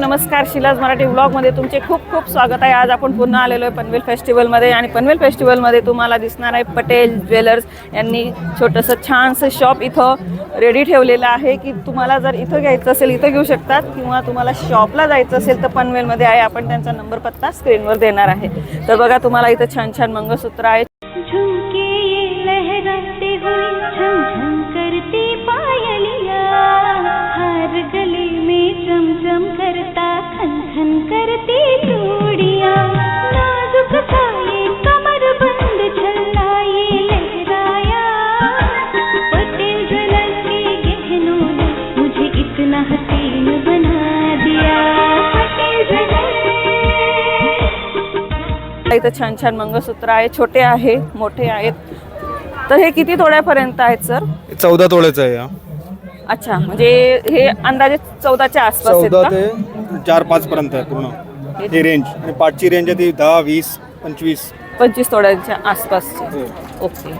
नमस्कार शिलाज मराठी ब्लॉगमध्ये तुमचे खूप खूप स्वागत आहे. आज आपण पुन्हा आलेलो आहे पनवेल फेस्टिवलमध्ये आणि पनवेल फेस्टिवलमध्ये तुम्हाला दिसणार आहे पटेल ज्वेलर्स. यांनी छोटंसं छानसं शॉप इथं रेडी ठेवलेलं आहे की तुम्हाला जर इथं घ्यायचं असेल इथं घेऊ शकतात. किंवा तुम्हाला शॉपला जायचं असेल तर पनवेलमध्ये आहे. आपण त्यांचा नंबर पत्ता स्क्रीनवर देणार आहे. तर बघा तुम्हाला इथं छान छान मंगळसूत्र आहे इथं छान छान मंगळसूत्र आहे छोटे आहे मोठे आहेत. तर हे किती तोड्यापर्यंत आहेत सर? चौदा तोळ्याचं आहे हा. अच्छा म्हणजे हे अंदाजे चौदाच्या आसपास आहेत चौदा का? ते चार पाच पर्यंत आहे पूर्ण. ही रेंज आणि पाचची रेंज आहे ती दहा वीस पंचवीस. पंचवीस तोड्यांच्या आसपासचे. हो. ओके.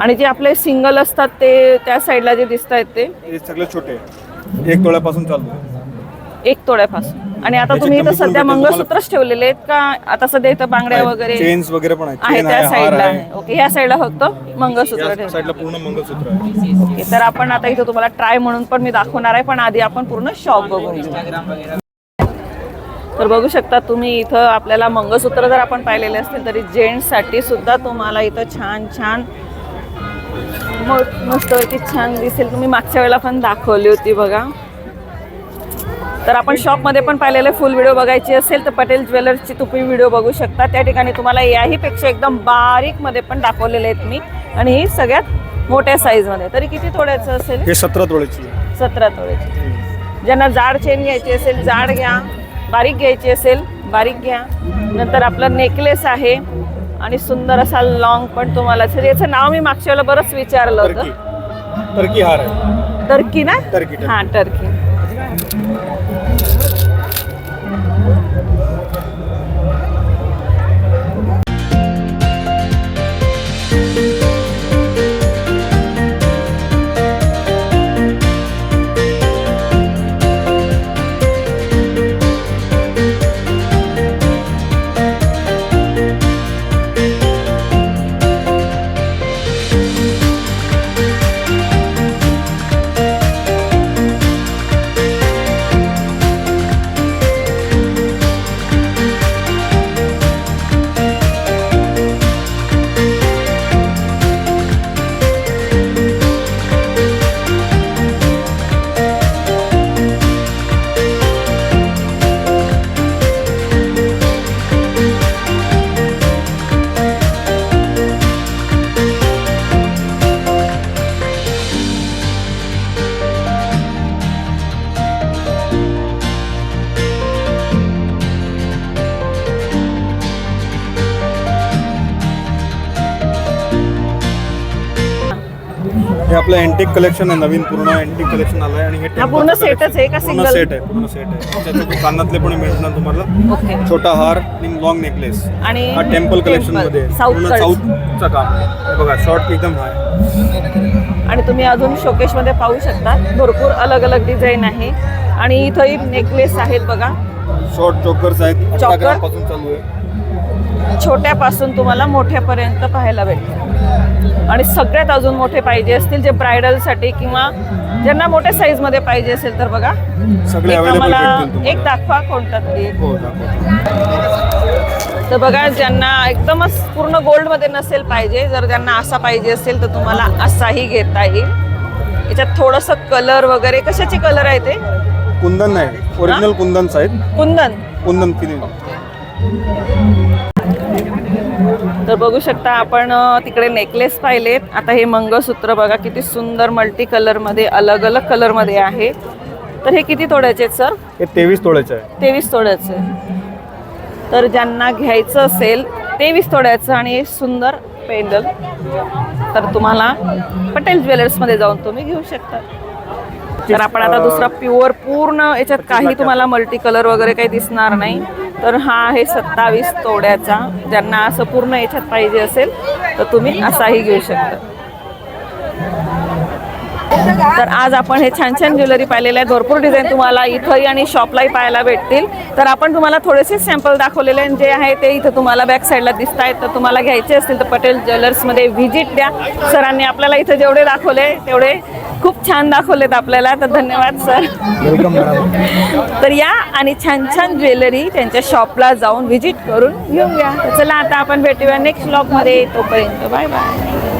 आणि जे आपले सिंगल असतात ते त्या साईडला जे दिसत आहेत ते? हे सगळे छोटे. आहे. एक तोळ्यापासून चालू आहे. एक तोड्यापासून आणि आता तुम्ही इथं सध्या मंगळसूत्रच ठेवलेले आहेत का? आता सध्या इथं बांगड्या वगैरे चेन्स वगैरे पण आहेत. आहे त्या साईडला आहे. ओके ह्या साईडला फक्त मंगळसूत्र या ठेवलं साईडला पूर्ण मंगळसूत्र आहे. ओके तर आपण आता इथं तुम्हाला ट्राय म्हणून पण मी दाखवणार आहे पण आधी आपण पूर्ण शॉप बघून घेऊ. तर बघू शकता तुम्ही इथं आपल्याला मंगळसूत्र जर आपण पाहिलेले असतील तरी जेंट्ससाठी सुद्धा तुम्हाला इथं छान छान म- मस्तपैकी छान दिसेल. तुम्ही मागच्या वेळेला पण दाखवली होती बघा. तर आपण शॉपमध्ये पण पाहिलेले फुल व्हिडिओ बघायची असेल तर पटेल ज्वेलर्सची तुम्ही व्हिडिओ बघू शकता. त्या ठिकाणी तुम्हाला याहीपेक्षा एकदम बारीकमध्ये पण दाखवलेले आहेत मी. आणि ही सगळ्यात मोठ्या साईजमध्ये तरी किती तोड्याचं असेल? हे सतरा तोळ्याची आहे. सतरा तोळ्याची ज्यांना जाड चेन घ्यायची असेल जाड घ्या. बारीक घ्यायची असेल बारीक घ्या. नंतर आपलं नेकलेस आहे. आणि सुंदर असा लॉंग पण तुम्हाला असेल याचं नाव मी मागच्या वेळेला बरंच विचारलं होतं. टर्की हार टर्की ना? टर्की. हा टर्की. हे आपलं अँटिक कलेक्शन आहे नवीन पूर्ण अँटिक कलेक्शन आलं आहे आणि हे हा पूर्ण चं सेटच. आहे का पूर्ण single? सेट आहे पूर्ण सेट आहे त्याच्यात कानातले पण मिळणार तुम्हाला ओके छोटा हार आणि लॉंग नेकलेस आणि हा टेम्पल कलेक्शनमध्ये आहे. साऊथ पूर्ण साऊथचं काम आहे. हे बघा शॉर्ट एकदम हाय आणि तुम्ही अजून शोकेशमध्ये पाहू शकता भरपूर अलग अलग डिझाईन आहे आणि इथंही नेकलेस आहेत बघा शॉर्ट चोकर्स आहेत अठरा Choker? ग्रामपासून चालू आहे छोट्यापासून तुम्हाला मोठ्यापर्यंत पाहायला भेटतील आणि सगळ्यात अजून मोठे पाहिजे असतील जे ब्रायडलसाठी किंवा ज्यांना मोठ्या साईजमध्ये पाहिजे असेल तर बघा. सगळे एक दाखवा कोणता तरी. हो तर बघा ज्यांना एकदमच पूर्ण गोल्डमध्ये नसेल पाहिजे जर ज्यांना असा पाहिजे असेल तर तुम्हाला असाही घेता येईल. याच्यात थोडंसं कलर वगैरे कशाचे कलर आहे ते? कुंदन नाही ओरिजिनल कुंदन्स आहेत कुंदन. कुंदन तर बघू शकता आपण तिकडे नेकलेस पाहिलेत. आता हे मंगळसूत्र बघा किती सुंदर मल्टी कलरमध्ये अलग अलग कलरमध्ये आहे. तर हे किती तोड्याचे आहेत सर हे तेवीस तोळ्याचं आहे. तेवीस तोड्याचे. तर ज्यांना घ्यायचं असेल तेवीस तोड्याचं आणि सुंदर पेंडल. तर तुम्हाला पटेल ज्वेलर्समध्ये जाऊन तुम्ही घेऊ शकता. तर आपण आता दुसरा प्युअर पूर्ण याच्यात काही तुम्हाला मल्टी कलर वगैरे काही दिसणार नाही. तर हा आहे सत्तावीस तोड्याचा. ज्यांना असं पूर्ण याच्यात पाहिजे असेल तर तुम्ही असाही घेऊ शकता. तर आज आपण हे छान छान ज्वेलरी पाहिलेले आहे. भरपूर डिझाईन तुम्हाला इथंही आणि शॉपलाही पाहायला भेटतील. तर आपण तुम्हाला थोडेसे सॅम्पल दाखवलेले आहे जे आहे ते इथं तुम्हाला बॅक साईडला दिसत आहेत. तर तुम्हाला घ्यायचे असतील तर पटेल ज्वेलर्समध्ये व्हिजिट द्या. सरांनी आपल्याला इथं जेवढे दाखवले तेवढे खूप छान दाखवलेत आपल्याला. तर धन्यवाद सर तर या आणि छान छान ज्वेलरी त्यांच्या शॉपला जाऊन व्हिजिट करून घेऊया. तर चला आता आपण भेटूया नेक्स्ट ब्लॉगमध्ये तोपर्यंत बाय बाय